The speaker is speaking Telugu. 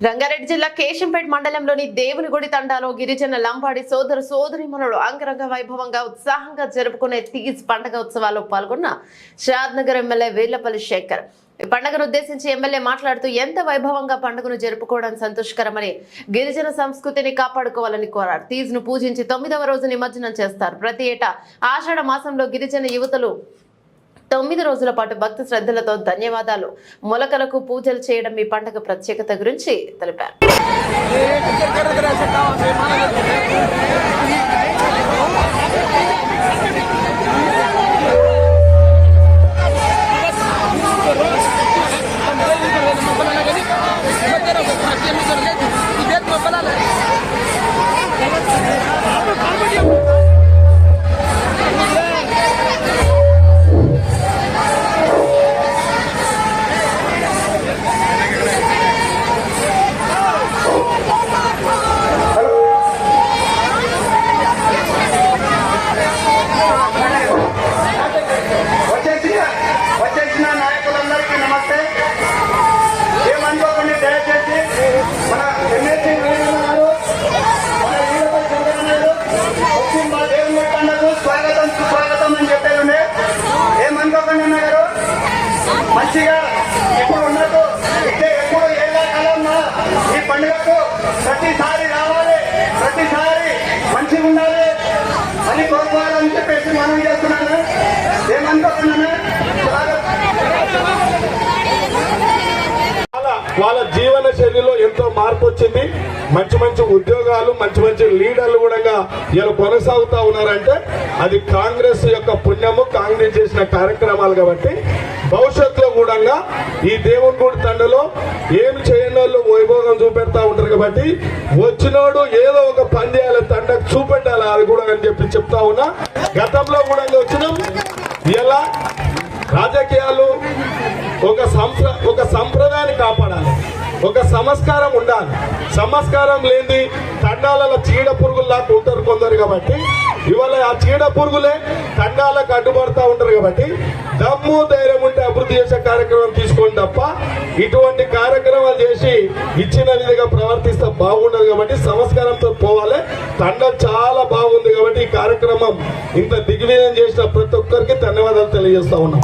రంగారెడ్డి జిల్లా కేశంపేట మండలంలోని దేవునిగుడి తండాలో గిరిజన లంబాడి సోదరు సోదరిమణులు అంగరంగ వైభవంగా ఉత్సాహంగా జరుపుకునే తీజ్ పండగ ఉత్సవాల్లో పాల్గొన్న షాద్ నగర్ ఎమ్మెల్యే వేలపల్లి శేఖర్. ఈ పండుగను ఉద్దేశించి ఎమ్మెల్యే మాట్లాడుతూ ఎంత వైభవంగా పండుగను జరుపుకోవడం సంతోషకరమని గిరిజన సంస్కృతిని కాపాడుకోవాలని కోరారు. తీజ్ను పూజించి తొమ్మిదవ రోజు నిమజ్జనం చేస్తారు. ప్రతి ఏటా ఆషాఢ మాసంలో గిరిజన యువతలు తొమ్మిది రోజుల పాటు భక్తి శ్రద్ధలతో ధన్యవాదాలు. మొలకలకు పూజలు చేయడం ఈ పండుగ ప్రత్యేకత గురించి తెలిపారు. వచ్చేసిన మంచిగా ఎప్పుడు ఉన్నట్టు ఇదే ఎప్పుడు ఏళ్ళ కాలం ఈ పండుగకు ప్రతిసారి రావాలి ప్రతిసారి మంచిగా ఉండాలి అని కోరుకోవాలని చెప్పేసి మనం చేస్తున్నాను. ఏమనుకోకుండా వాళ్ళ జీవన శైలిలో ఎంతో మార్పు వచ్చింది. మంచి మంచి ఉద్యోగాలు మంచి మంచి లీడర్లు కూడా ఇలా కొనసాగుతా ఉన్నారంటే అది కాంగ్రెస్ యొక్క పుణ్యము కాంగ్రెస్ చేసిన కార్యక్రమాలు కాబట్టి భవిష్యత్ కూడా ఈ దేవుని గుడి తండలో ఏం చేయని వాళ్ళు వైభోగం చూపెడతా ఉంటారు కాబట్టి వచ్చినోడు ఏదో ఒక పని చేయాలి తండకు చూపెట్టాలి అది కూడా అని చెప్పి చెప్తా ఉన్నా. గతంలో కూడా వచ్చినాం. ఎలా? రాజకీయాలు ఒక సంప్ర ఒక సంప్రదాయాన్ని కాపాడాలి. ఒక సంస్కారం ఉండాలి. సంస్కారం లేని తండాలలో చీడ పురుగుల్లా ఉంటారు కొందరు కాబట్టి. ఇవాళ ఆ చీడ పురుగులే తండాలకు అడ్డుపడతా ఉంటారు కాబట్టి దమ్ము ధైర్యం ఉంటే అభివృద్ధి చేసే కార్యక్రమం తీసుకోండి తప్ప ఇటువంటి కార్యక్రమాలు చేసి ఇచ్చిన విధంగా ప్రవర్తిస్తే బాగుండదు కాబట్టి సంస్కారంతో పోవాలి. తండం చాలా బాగుంది కాబట్టి ఈ కార్యక్రమం ఇంత దిగ్విజయం చేసిన ప్రతి ఒక్కరికి ధన్యవాదాలు తెలియజేస్తా ఉన్నాం.